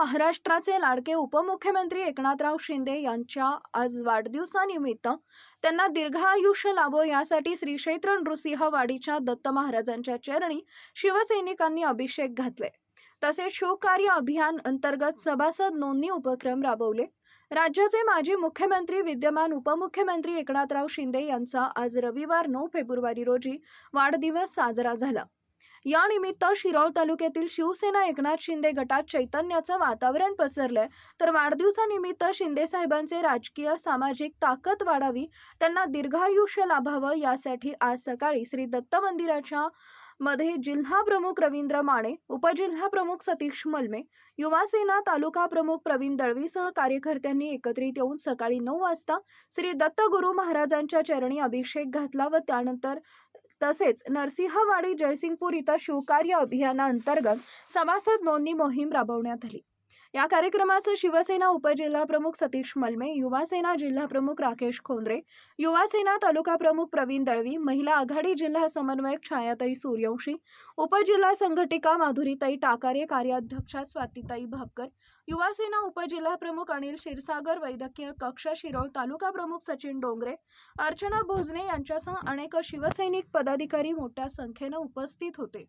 महाराष्ट्राचे लाडके उपमुख्यमंत्री एकनाथराव शिंदे यांच्या आज वाढदिवसानिमित्त त्यांना दीर्घायुष्य लाभो यासाठी श्रीक्षेत्र नृसिंहवाडीच्या दत्त महाराजांच्या चरणी शिवसैनिकांनी अभिषेक घातले. तसेच शिवकार्य अभियान अंतर्गत सभासद नोंदणी उपक्रम राबवले. राज्याचे माजी मुख्यमंत्री विद्यमान उपमुख्यमंत्री एकनाथराव शिंदे यांचा आज रविवार नऊ फेब्रुवारी रोजी वाढदिवस साजरा झाला. यानिमित्त शिरोळ तालुक्यातील शिवसेना एकनाथ शिंदे गटात चैतन्याचं वातावरण पसरलंय. तर वाढदिवसानिमित्त शिंदे साहेबांचे राजकीय सामाजिक ताकद वाढावी त्यांना दीर्घायुष्य लाभावं यासाठी आज सकाळी श्री दत्त मंदिराच्या मध्ये जिल्हा प्रमुख रवींद्र माने उपजिल्हा प्रमुख सतीश मलमे युवासेना तालुका प्रमुख प्रवीण दळवीसह कार्यकर्त्यांनी एकत्रित येऊन सकाळी नऊ वाजता श्री दत्त गुरु महाराजांच्या चरणी अभिषेक घातला व त्यानंतर तसेच नरसिंहवाडी जयसिंगपूर इथं शिवकार्य अभियानाअंतर्गत सभासद नोंदणी मोहीम राबवण्यात आली. या कार्यक्रमास शिवसेना उपजिल्हा प्रमुख सतीश मलमे युवासेना जिल्हा प्रमुख राकेश खोंद्रे युवासेना तालुका प्रमुख प्रवीण दळवी महिला आघाडी जिल्हा समन्वयक छायाताई सूर्यवंशी उपजिल्हा संघटिका माधुरीताई टाकारे कार्याध्यक्षा स्वातीताई भापकर युवासेना उपजिल्हा प्रमुख अनिल क्षीरसागर वैद्यकीय कक्ष शिरोळ तालुका प्रमुख सचिन डोंगरे अर्चना भोजने यांच्यासह अनेक शिवसैनिक पदाधिकारी मोठ्या संख्येनं उपस्थित होते.